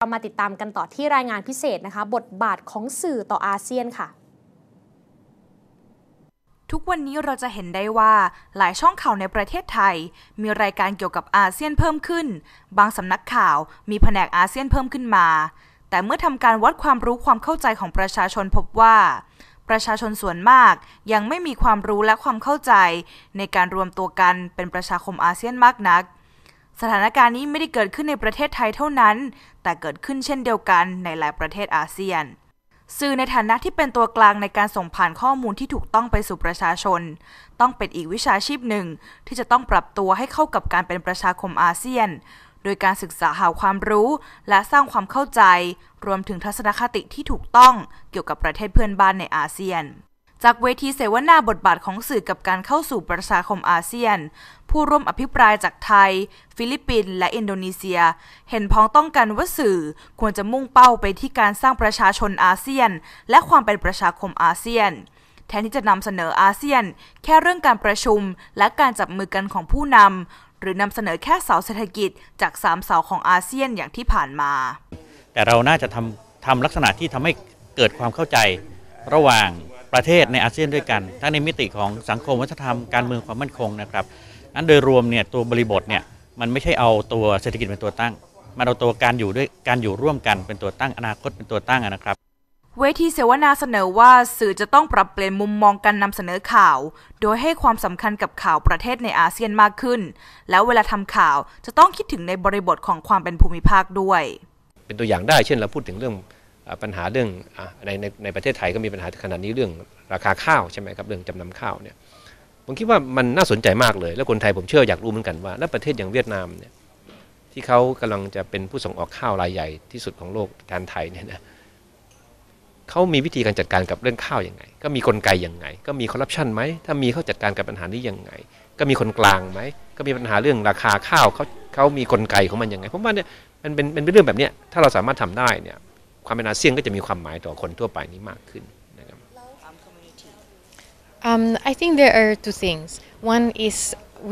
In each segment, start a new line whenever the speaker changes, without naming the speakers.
เรามาติดตามกันต่อที่รายงานพิเศษนะคะ บทบาทของสื่อต่ออาเซียนค่ะ
ทุกวันนี้เราจะเห็นได้ว่าหลายช่องข่าวในประเทศไทย มีรายการเกี่ยวกับอาเซียนเพิ่มขึ้น บางสำนักข่าวมีแผนกอาเซียนเพิ่มขึ้นมา แต่เมื่อทำการวัดความรู้ความเข้าใจของประชาชนพบว่า ประชาชนส่วนมากยังไม่มีความรู้และความเข้าใจ ในการรวมตัวกันเป็นประชาคมอาเซียนมากนัก สถานการณ์นี้ไม่ได้เกิดขึ้นในประเทศไทยเท่านั้น แต่เกิดขึ้นเช่นเดียวกันในหลายประเทศอาเซียน สื่อในฐานะที่เป็นตัวกลางในการส่งผ่านข้อมูลที่ถูกต้องไปสู่ประชาชน ต้องเป็นอีกวิชาชีพหนึ่ง ที่จะต้องปรับตัวให้เข้ากับการเป็นประชาคมอาเซียน โดยการศึกษาหาความรู้และสร้างความเข้าใจ รวมถึงทัศนคติที่ถูกต้องเกี่ยวกับประเทศเพื่อนบ้านในอาเซียน จากเวทีเสวนาบทบาทของสื่อกับการเข้าสู่ประชาคมอาเซียน ผู้ร่วมอภิปรายจากไทย ฟิลิปปินส์และอินโดนีเซีย เห็นพ้องต้องกันว่าสื่อควรจะมุ่งเป้าไปที่การสร้างประชาชนอาเซียน และความเป็นประชาคมอาเซียน แทนที่จะนำเสนออาเซียน แค่เรื่องการประชุมและการจับมือกันของผู้นำหรือนำเสนอแค่เสาเศรษฐกิจจากสามเสาของอาเซียนอย่างที่ผ่านมา
แต่เราน่าจะทำทำลักษณะที่ทำให้เกิดความเข้าใจระหว่าง ประเทศในอาเซียนด้วยกัน ทั้งในมิติของสังคมวัฒนธรรมการเมืองความมั่นคงนะครับนั้นโดยรวมเนี่ยตัวบริบทเนี่ยมันไม่ใช่เอาตัวเศรษฐกิจเป็นตัวตั้ง มันเอาตัวการอยู่ด้วยการอยู่ร่วมกันเป็นตัวตั้งอนาคตเป็นตัวตั้งนะครับ
เวทีเสวนาเสนอว่าสื่อจะต้องปรับเปลี่ยนมุมมองการนำเสนอข่าว โดยให้ความสำคัญกับข่าวประเทศในอาเซียนมากขึ้น แล้วเวลาทำข่าวจะต้องคิดถึงในบริบทของความเป็นภูมิภาคด้วย
เป็นตัวอย่างได้เช่นเราพูดถึงเรื่อง ปัญหาเรื่องในในในประเทศไทยก็มีปัญหาขนาดนี้เรื่องราคาข้าวใช่ไหมครับเรื่องจำนำข้าวเนี่ยผมคิดว่ามันน่าสนใจมากเลย แล้วคนไทยผมเชื่ออยากรู้เหมือนกันว่าแล้วประเทศอย่างเวียดนามเนี่ยที่เขากำลังจะเป็นผู้ส่งออกข้าวรายใหญ่ที่สุดของโลกแทนไทยเนี่ยนะเขามีวิธีการจัดการกับเรื่องข้าวยังไง ก็มีกลไกยังไง ก็มีคอร์รัปชันไหมถ้ามีเขาจัดการกับปัญหานี้ยังไง ก็มีคนกลางไหมก็มีปัญหาเรื่องราคาข้าวเขาเขามีกลไกของมันยังไงผมว่าเนี่ยมันเป็นเป็นเรื่องแบบเนี้ยถ้าเราสามารถทำได้เนี่ย ความเป็นอาเซียนก็จะมีความหมายต่อคนทั่วไปนี้มากขึ้นนะครับ
Um, I think there are two things. One is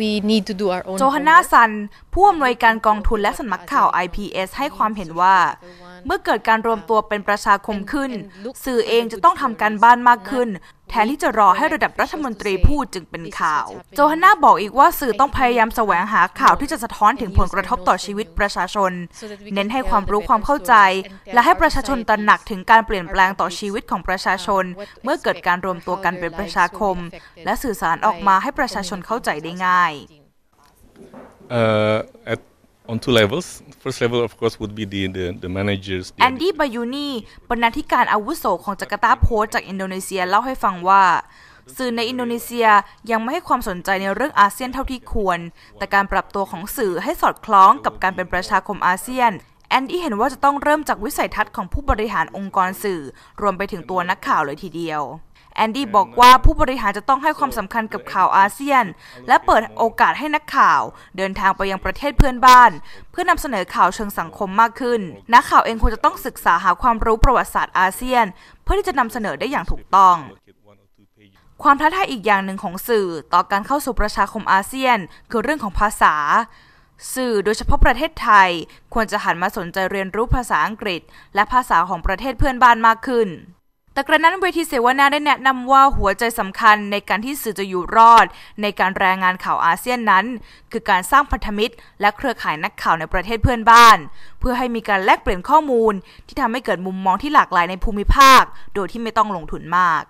we need to do our own
โจฮันนาซัน ผู้อำนวยการกองทุนและสำนักข่าว IPS ให้ความเห็นว่า เมื่อเกิดการรวมตัวเป็นประชาคมขึ้น สื่อเองจะต้องทำการบ้านมากขึ้น แทนที่จะรอให้ระดับรัฐมนตรีพูดจึงเป็นข่าว โจฮันนาบอกอีกว่าสื่อต้องพยายามแสวงหาข่าวที่จะสะท้อนถึงผลกระทบต่อชีวิตประชาชน เน้นให้ความรู้ความเข้าใจ และให้ประชาชนตระหนักถึงการเปลี่ยนแปลงต่อชีวิตของประชาชน เมื่อเกิดการรวมตัวกันเป็นประชาคม และสื่อสารออกมาให้ประชาชนเข้าใจได้ง่าย
Uh, at on two levels. First level, of course, would be the the, the managers.
แอนดี้บายูนีบรรณาธิการอาวุโสของจาการ์ตาโพสจากอินโดนีเซียเล่าให้ฟังว่า สื่อในอินโดนีเซียยังไม่ให้ความสนใจในเรื่องอาเซียนเท่าที่ควร แต่การปรับตัวของสื่อให้สอดคล้องกับการเป็นประชาคมอาเซียน แอนดี้เห็นว่าจะต้องเริ่มจากวิสัยทัศน์ของผู้บริหารองค์กรสื่อ รวมไปถึงตัวนักข่าวเลยทีเดียว แอนดี้บอกว่าผู้บริหารจะต้องให้ความสำคัญกับข่าวอาเซียน และเปิดโอกาสให้นักข่าวเดินทางไปยังประเทศเพื่อนบ้าน เพื่อนำเสนอข่าวเชิงสังคมมากขึ้น นักข่าวเองควรจะต้องศึกษาหาความรู้ประวัติศาสตร์อาเซียน เพื่อที่จะนำเสนอได้อย่างถูกต้องความท้าทายอีกอย่างหนึ่งของสื่อต่อการเข้าสู่ประชาคมอาเซียน คือเรื่องของภาษา สื่อโดยเฉพาะประเทศไทย ควรจะหันมาสนใจเรียนรู้ภาษาอังกฤษ และภาษาของประเทศเพื่อนบ้านมากขึ้น แต่กระนั้นเวทีเสวนาได้แนะนำว่าหัวใจสำคัญในการที่สื่อจะอยู่รอด ในการแรายงานข่าวอาเซียนนั้น คือการสร้างพันธมิตร และเครือข่ายนักข่าวในประเทศเพื่อนบ้าน เพื่อให้มีการแลกเปลี่ยนข้อมูล ที่ทำให้เกิดมุมมองที่หลากหลายในภูมิภาค โดยที่ไม่ต้องลงทุนมาก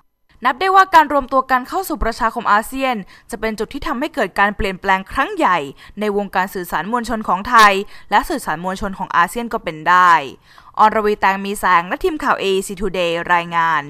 นับได้ว่าการรวมตัวกันเข้าสู่ประชาคมอาเซียน จะเป็นจุดที่ทำให้เกิดการเปลี่ยนแปลงครั้งใหญ่ ในวงการสื่อสารมวลชนของไทย และสื่อสารมวลชนของอาเซียนก็เป็นได้ อรวีแตงมีแสงและทีมข่าว AEC Today รายงาน